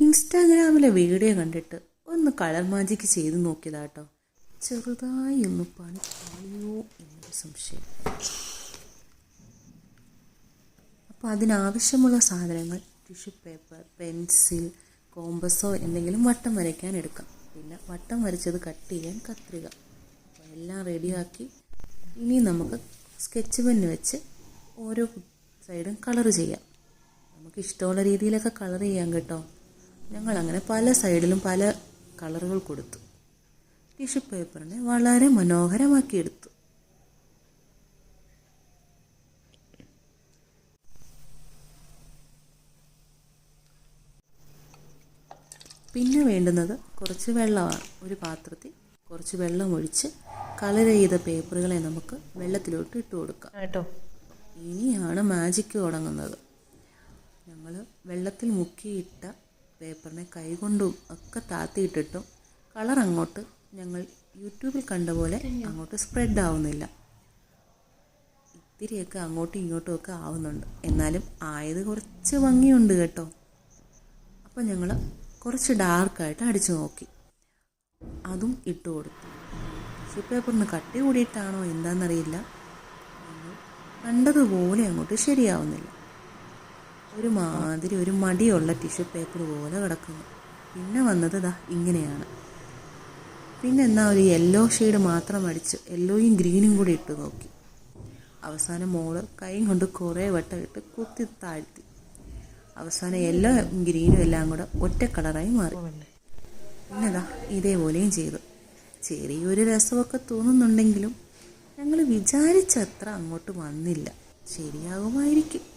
ഇൻസ്റ്റാഗ്രാമിലെ video കണ്ടിട്ട് ഒന്ന് colour magic ചെയ്ത് നോക്കിയതാട്ടോ. ചെറുതായി ഒന്ന് പണി. പാളിയോ എന്നൊരു സംശയം. അപ്പോൾ അതിനാവശ്യമുള്ള സാധനങ്ങൾ ടിഷ്യൂ പേപ്പർ പെൻസിൽ കോമ്പസോ എന്തെങ്കിലും വട്ടം വരയ്ക്കാൻ എടുക്കാം. പിന്നെ വട്ടം വരച്ചത് കട്ട് ചെയ്യാൻ കത്രിക. അപ്പോൾ എല്ലാം റെഡിയാക്കി ഇനി നമുക്ക് സ്കെച്ച് പെന്ന് വെച്ച് ഓരോ സൈഡും കളർ ചെയ്യാം. നമുക്ക് ഇഷ്ടമുള്ള രീതിയിലൊക്കെ കളർ ചെയ്യാം കേട്ടോ. ഞങ്ങൾ അങ്ങനെ പല സൈഡിലും പല കളറുകൾ കൊടുത്തു. ടിഷ്യൂ പേപ്പറിനെ വളരെ മനോഹരമാക്കി എടുത്തു. പിന്നെ വേണ്ടുന്നത് കുറച്ച് വെള്ളമാണ്. ഒരു പാത്രത്തിൽ കുറച്ച് വെള്ളം ഒഴിച്ച് കളർ ചെയ്ത പേപ്പറുകളെ നമുക്ക് വെള്ളത്തിലോട്ട് ഇട്ട് കൊടുക്കാം. കേട്ടോ. ഇനിയാണ് മാജിക്ക് തുടങ്ങുന്നത്. ഞങ്ങൾ വെള്ളത്തിൽ മുക്കിയിട്ട പേപ്പറിനെ കൈകൊണ്ടും ഒക്കെ താത്തിയിട്ടിട്ടും കളർ അങ്ങോട്ട് ഞങ്ങൾ യൂട്യൂബിൽ കണ്ട പോലെ അങ്ങോട്ട് സ്പ്രെഡ് ആവുന്നില്ല. ഇത്തിരിയൊക്കെ അങ്ങോട്ടും ഇങ്ങോട്ടും ഒക്കെ ആവുന്നുണ്ട്. എന്നാലും ആയത് കുറച്ച് ഭംഗിയുണ്ട് കേട്ടോ. അപ്പം ഞങ്ങൾ കുറച്ച് ഡാർക്കായിട്ട് അടിച്ചു നോക്കി. അതും ഇട്ട് കൊടുത്തു. ടിഷ്യൂ പേപ്പറിന് കട്ടി കൂടിയിട്ടാണോ എന്താണെന്നറിയില്ല കണ്ടതുപോലെ അങ്ങോട്ട് ശരിയാവുന്നില്ല. ഒരു മാതിരി ഒരു മടിയുള്ള ടിഷ്യൂ പേപ്പർ പോലെ കിടക്കുന്നു. പിന്നെ വന്നത് ഇതാ ഇങ്ങനെയാണ്. പിന്നെ എന്നാൽ ഒരു യെല്ലോ ഷെയ്ഡ് മാത്രം അടിച്ച് യെല്ലോയും ഗ്രീനും കൂടി ഇട്ട് നോക്കി. അവസാനം മോൾ കൈ കൊണ്ട് കുറേ വട്ടം ഇട്ട് കുത്തി താഴ്ത്തി. അവസാനം യെല്ലോ ഗ്രീനും എല്ലാം കൂടെ ഒറ്റ കളറായി മാറി. പിന്നെ ഇതാ ഇതേപോലെയും ചെയ്തു. ചെറിയൊരു രസമൊക്കെ തോന്നുന്നുണ്ടെങ്കിലും ഞങ്ങൾ വിചാരിച്ചത്ര അങ്ങോട്ട് വന്നില്ല. ശരിയാകുമായിരിക്കും.